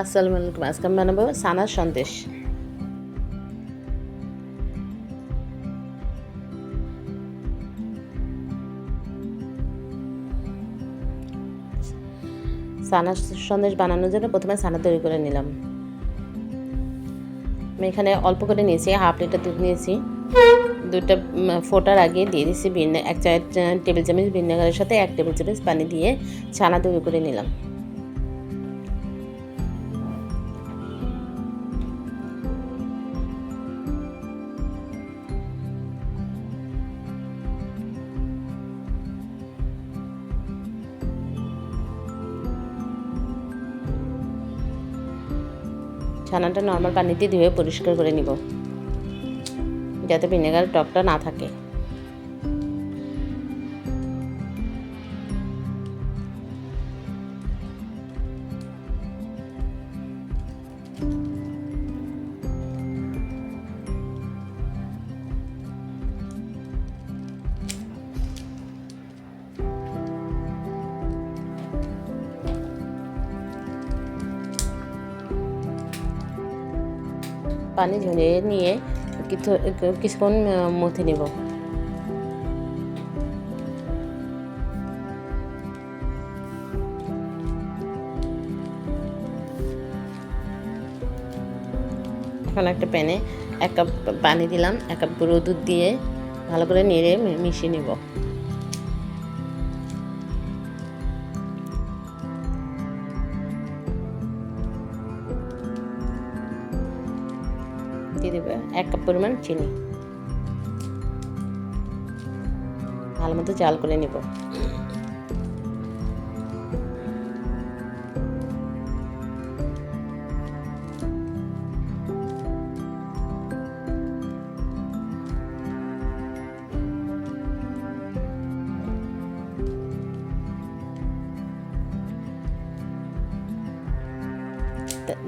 আসসালামু আলাইকুম, আজকে বানাবো সন্দেশ। সানা সন্দেশ বানানোর জন্য প্রথমে সানা তৈরি করে নিলাম। আমি এখানে অল্প করে নিয়েছি, হাফ লিটার দুধ নিয়েছি। উম, ফোটার আগে দিয়ে দিয়েছি ভিনে এক চার টেবিল চামচ ভিনেগারের সাথে এক টেবিল চামচ পানি দিয়ে ছানা তৈরি করে নিলাম। ছানাটা নর্মাল পানিতে ধুয়ে পরিষ্কার করে নিব। যাতে ভিনেগার টকটা না থাকে। পানি ঝরিয়ে নিয়ে কিছু কিছুক্ষণ মুথে নেব। এখন একটা প্যানে এক কাপ পানি দিলাম, এক কাপ গুঁড়ো দুধ দিয়ে ভালো করে নেড়ে মিশিয়ে নেব। দিয়ে দেবে এক কাপ পরিমাণ চিনি। ভালো মতো জাল করে নেব।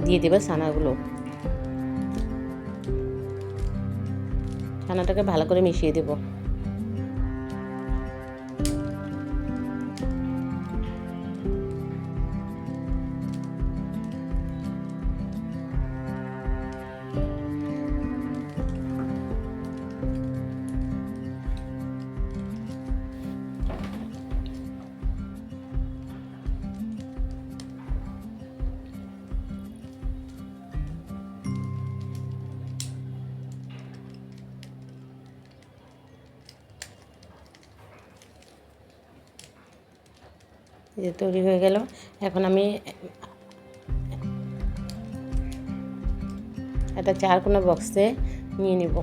দিয়ে দেবে ছানাগুলো। ছানাটাকে ভালো করে মিশিয়ে দেব। যে তৈরি হয়ে গেল। এখন আমি একটা চার কোনো বক্সে নিয়ে নিব।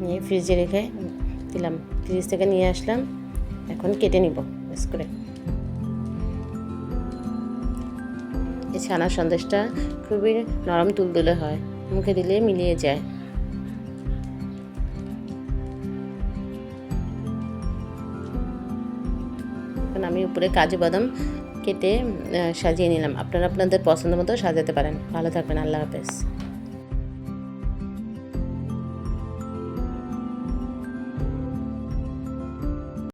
নিয়ে ফ্রিজে রেখে দিলাম। ফ্রিজ থেকে নিয়ে আসলাম। এখন কেটে নিব বেশ করে। এই ছানার সন্দেশটা খুবই নরম তুলতুলে হয়। মুখে দিলে মিলিয়ে যায়। এখন আমি উপরে কাজু বাদাম কেটে সাজিয়ে নিলাম। আপনারা আপনাদের পছন্দ মতো সাজাতে পারেন। ভালো থাকবেন। আল্লাহ হাফেজ।